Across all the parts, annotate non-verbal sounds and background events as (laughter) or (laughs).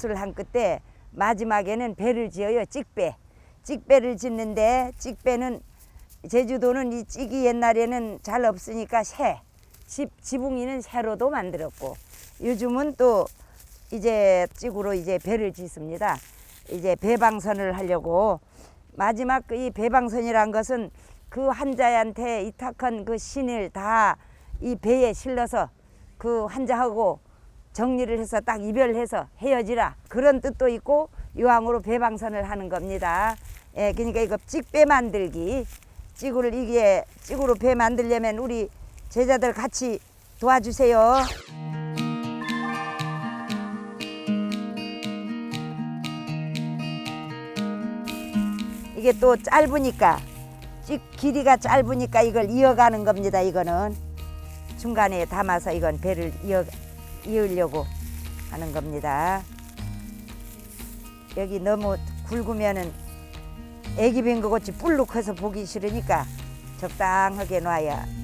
돛을 한 끝에 마지막에는 배를 지어요. 찍배. 찍배를 짓는데 찍배는 제주도는 이 찌기 옛날에는 잘 없으니까 새. 집 지붕이는 새로도 만들었고 요즘은 또 이제 찌구로 이제 배를 짓습니다. 이제 배방선을 하려고 마지막 그이 배방선이란 것은 그 환자한테 이탁한 그 신을 다 이 배에 실려서 그 환자하고 정리를 해서 딱 이별해서 헤어지라 그런 뜻도 있고 유황으로 배방선을 하는 겁니다. 예, 그러니까 이거 찍배 만들기 찌구를 이게 찌구로 배 만들려면 우리 제자들 같이 도와주세요. 이게 또 짧으니까 찌 길이가 짧으니까 이걸 이어가는 겁니다. 이거는 중간에 담아서 이건 배를 이어 이으려고 하는 겁니다. 여기 너무 굵으면은 애기 뱅거 같이 불룩해서 보기 싫으니까 적당하게 놔야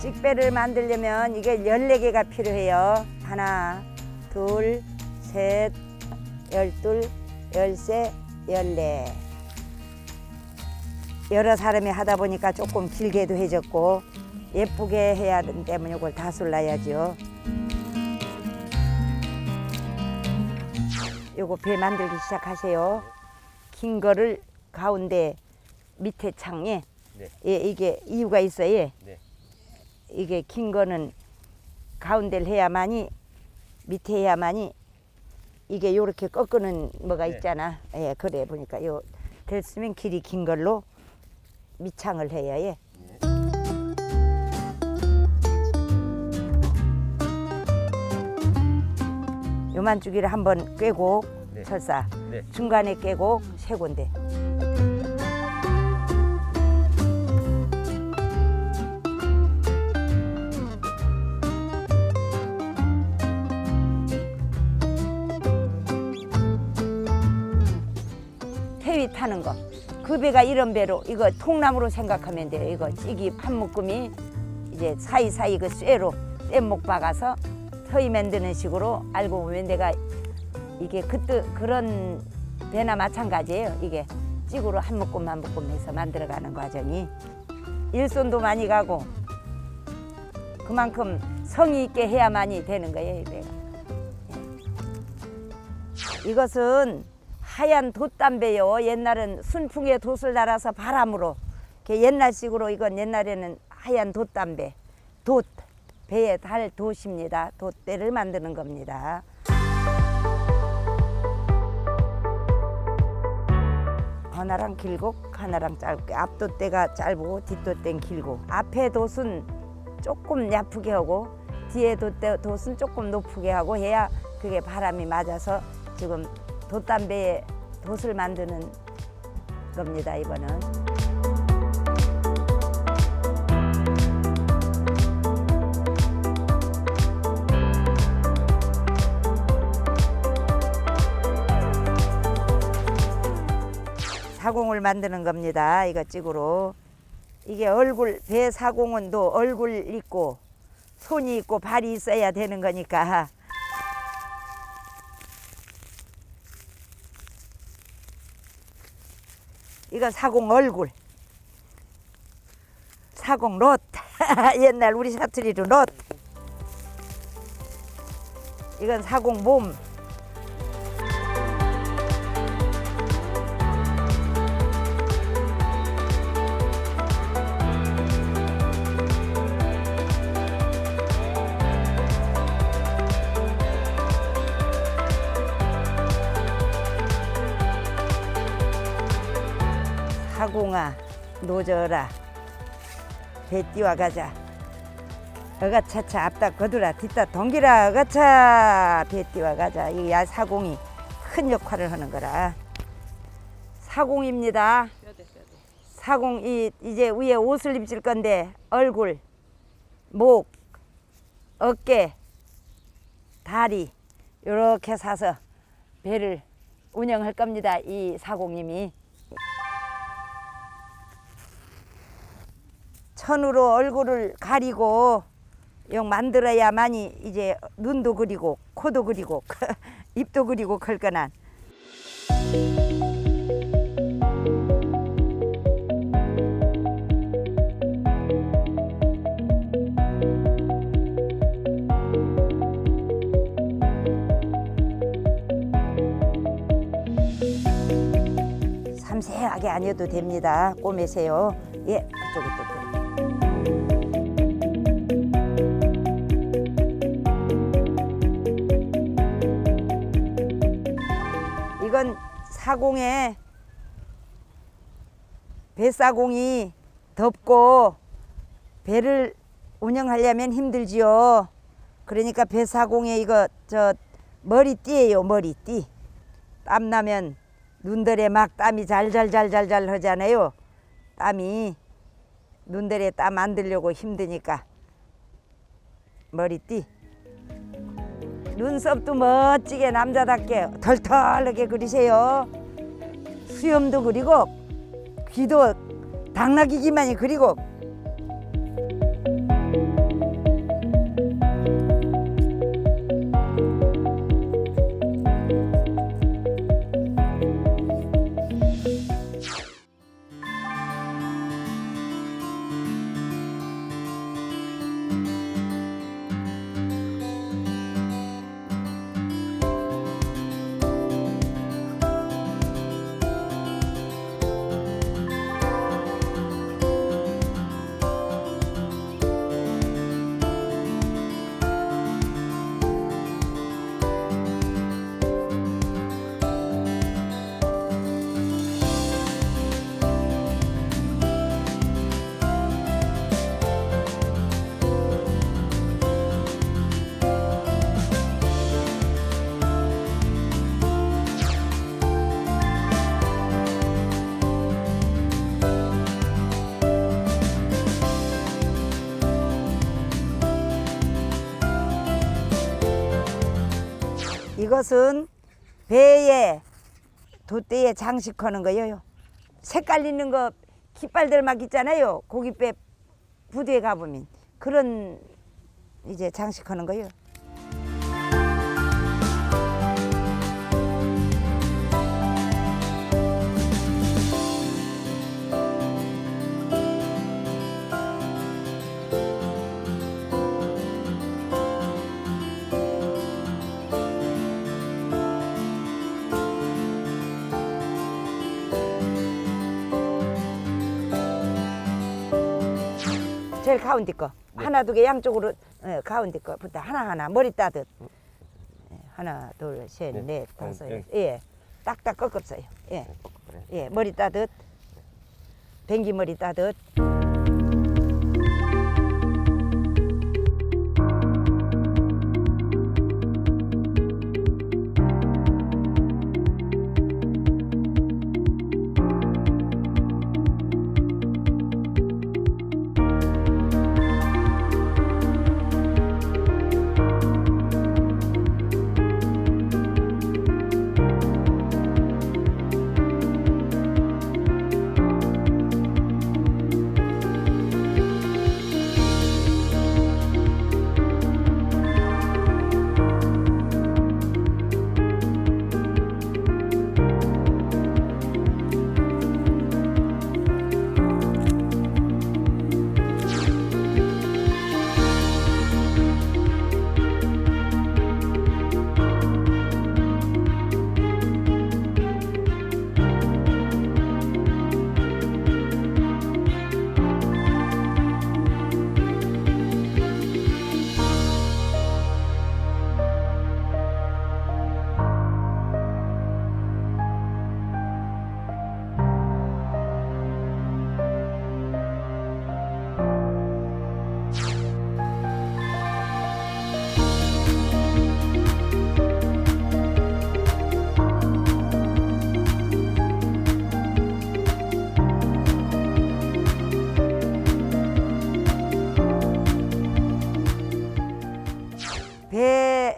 찍배를 만들려면 이게 14개가 필요해요. 하나, 둘, 셋, 열둘, 열세, 열네. 여러 사람이 하다 보니까 조금 길게도 해졌고 예쁘게 해야 되기 때문에 이걸 다 술라야죠. 요거 배 만들기 시작하세요. 긴 거를 가운데 밑에 창에 네. 예, 이게 이유가 있어요. 네. 이게 긴 거는 가운데를 해야만이 밑에 해야만이 이게 요렇게 꺾는 뭐가 네. 있잖아. 예, 그래 보니까 요 됐으면 길이 긴 걸로 밑창을 해야 예. 요만 주기를 한번 꿰고 네. 철사 네. 중간에 꿰고 세 군데. 그 배가 이런 배로 이거 통나무로 생각하면 돼요. 이거 찌기 한 묶음이 이제 사이사이 그 쇠로 뗏목 박아서 터이 만드는 식으로 알고 보면 내가 이게 그때 그런 배나 마찬가지예요. 이게 찌구로 한 묶음 한 묶음 해서 만들어가는 과정이 일손도 많이 가고 그만큼 성의 있게 해야만이 되는 거예요. 이 배가. 예. 이것은 하얀 돛담배요. 옛날은 순풍에 돛을 달아서 바람으로 옛날식으로 이건 옛날에는 하얀 돛담배 돛 배에 달 돛입니다. 돛대를 만드는 겁니다. 하나랑 길고 하나랑 짧게 앞돛대가 짧고 뒷돛대는 길고 앞에 돛은 조금 야프게 하고 뒤에 돛대 돛은 조금 높게 하고 해야 그게 바람이 맞아서 지금 돛담배에 돛을 만드는 겁니다 이거는. 사공을 만드는 겁니다. 이거 찍으로. 이게 얼굴 배 사공은 또 얼굴 있고 손이 있고 발이 있어야 되는 거니까 이거 사공 얼굴. 사공 롯. (laughs) 옛날 우리 사투리로 롯. 이건 사공 몸 사공아 노져라. 배 뛰어가자. 어가차차 앞다 거두라 뒤따 동기라. 어가차 배 뛰어가자. 이 야 사공이 큰 역할을 하는 거라. 사공입니다. 사공 이 이제 위에 옷을 입질 건데 얼굴 목 어깨 다리 이렇게 사서 배를 운영할 겁니다 이 사공님이 천으로 얼굴을 가리고 용 만들어야만이 이제 눈도 그리고 코도 그리고 (laughs) 입도 그리고 클 거난 삼세하게 아니어도 됩니다. 꼬매세요. 예, 그쪽에 또. 사공에 배사공이 덥고 배를 운영하려면 힘들지요. 그러니까 배사공에 이거 저 머리띠예요, 머리띠. 땀 나면 눈들에 막 땀이 잘잘잘잘잘 하잖아요. 땀이 눈들에 땀 안 들려고 힘드니까 머리띠. 눈썹도 멋지게 남자답게 털털하게 그리세요. 수염도 그리고 귀도 당나귀기만이 그리고 이것은 배에 돛대에 장식하는 거예요. 색깔 있는 거 깃발들 막 있잖아요. 고깃배 부두에 가보면 그런 이제 장식하는 거예요. 제일 가운데 거. 하나 두 개 양쪽으로 어, 가운데 거부터 하나 하나 머리 따듯. 예, 하나 네. 둘셋넷 다섯 네. 예. 딱딱 꺾었어요. 예. 예 머리 따듯. 뱅기 머리 따듯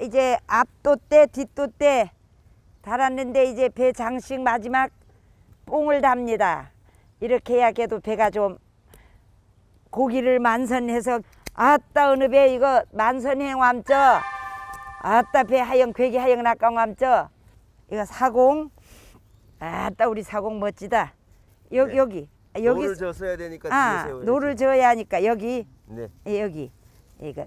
이제 앞돛대 뒷돛대 달았는데 이제 배 장식 마지막 뽕을 답니다. 이렇게 해야 걔도 배가 좀 고기를 만선해서 아따 어느 배 이거 만선행 완저 아따 배 하영 괴기 하영 낙강 완저 이거 사공 아따 우리 사공 멋지다 여, 네. 여기 아, 여기 노를 져서야 되니까 아. 노를 저어야 하니까 여기 네. 예, 여기 이거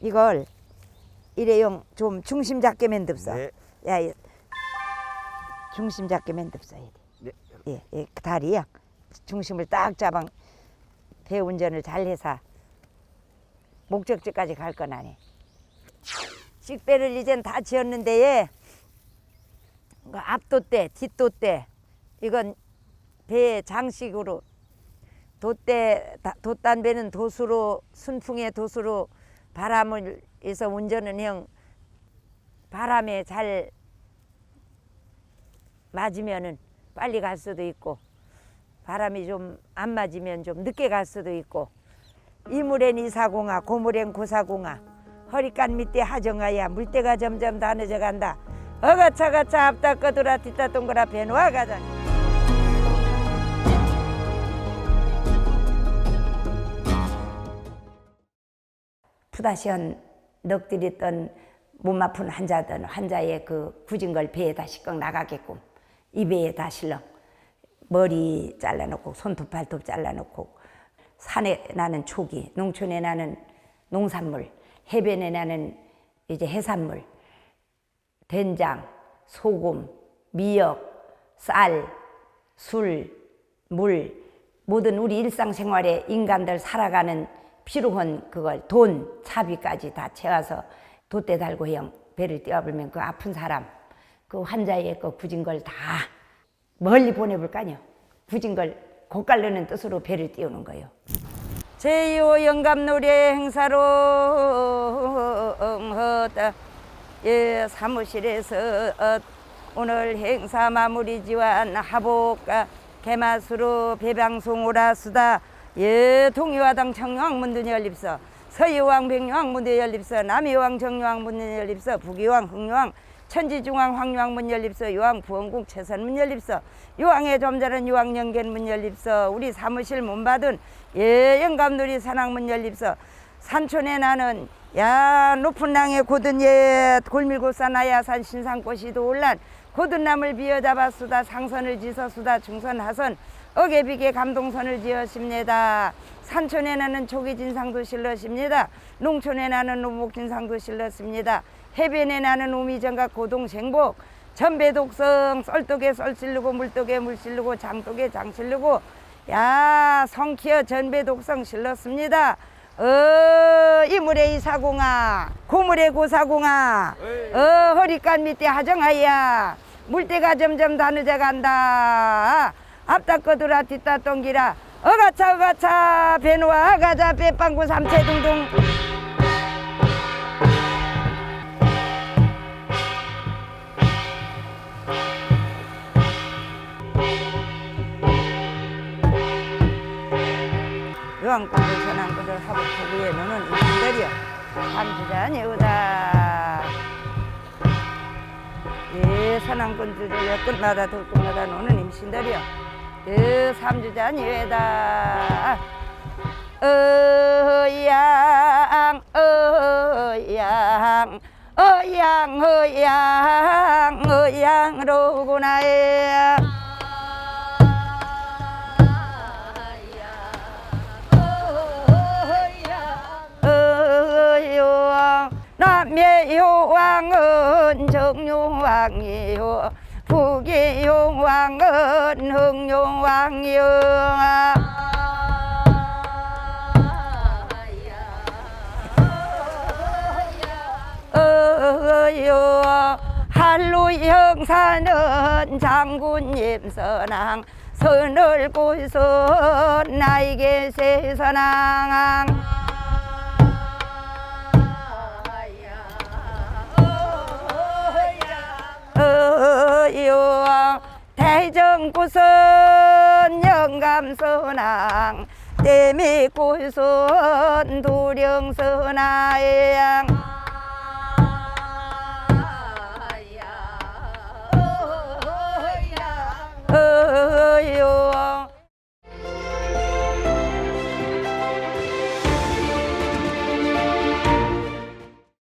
이걸 일회용 좀 중심 잡게 만듭사 네. 야 이- 중심 잡게 만듭사 야 네. 예, 예, 그 다리야. 중심을 딱 잡아 배 운전을 잘 해서 목적지까지 갈 건 아니. 식배를 이젠 다 지었는데 예. 그 앞돛대, 뒷돛대 이건 배 장식으로 돛대 다- 돛단배는 도수로 순풍의 도수로 바람을 해서 운전은 형 바람에 잘 맞으면은 빨리 갈 수도 있고 바람이 좀 안 맞으면 좀 늦게 갈 수도 있고 이물엔 이사공아 고물엔 고사공아 허리간 밑에 하정아야 물때가 점점 다 늦어 간다. 어가차가차 앞다 꺼두라 뒤따 동그라 배놓아 가자 푸다시언 넋들이 있던 몸 아픈 환자든 환자의 그 굳은 걸 배에다 시꺼 나가게끔 이 배에다 실러 머리 잘라놓고 손톱 발톱 잘라놓고 산에 나는 초기 농촌에 나는 농산물 해변에 나는 이제 해산물 된장 소금 미역 쌀 술, 물, 모든 우리 일상생활에 인간들 살아가는 필요한 그걸 돈, 차비까지 다 채워서 돛대 달고 형 배를 띄워보면 그 아픈 사람, 그 환자의 그 굳은 걸 다 멀리 보내볼 거 아니요. 굳은 걸 고깔르는 뜻으로 배를 띄우는 거예요. 제2호 영감놀이 행사로 응허다 예, 사무실에서 어, 오늘 행사 마무리 지원 하복과 개마수로 배방송 오라 수다 예 동의화당 청유왕문든 연립서 서유왕 백유왕문든 연립서 남유왕 정유왕문든 연립서 북유왕 흥유왕 천지중앙 황유왕문 연립서 유왕 부원궁 최선문 연립서 유왕의 점자는 유왕 연계문 연립서 우리 사무실 문 받은 예 영감놀이 산악문 연립서 산촌에 나는 야 높은 낭에 고든 예 골밀고산 아야산 신산꽃이 도 올란 고든 나물 비어잡아 수다 상선을 지서 수다 중선 하선 어개비게 감동선을 지었습니다. 산촌에 나는 초기진상도 실렀습니다. 농촌에 나는 우목진상도 실렀습니다. 해변에 나는 우미정각 고동생복 전배독성 썰독에 썰실르고 물독에 물실르고 장독에 장실르고 야 성키어 전배독성 실렀습니다. 어 이물의 이사공아 고물의 고사공아 어 허리간 밑에 하정아야 물때가 점점 다 늦어간다. 앞다 꺼두라 뒤따 똥기라. 어가차 어가차 배놓아 가자 배빵구 삼채 둥둥. 요왕꾼들 전왕꾼들 하복부부에 노는 임신들이여. 삼주자니 오다 예 선왕꾼들이 끝마다 돌끝마다 노는 임신들이여 예 삼주자니 외다 어양 어양 어양 어양 어양로구나 예. 어요왕 남의 요왕 은 정요왕이요. 북의 요왕은 흥요왕이요. 어요. 한루 형사는 장군님 선왕 선을 고서 나에게 세선왕 정구선 영감선왕 대미구선 도령선왕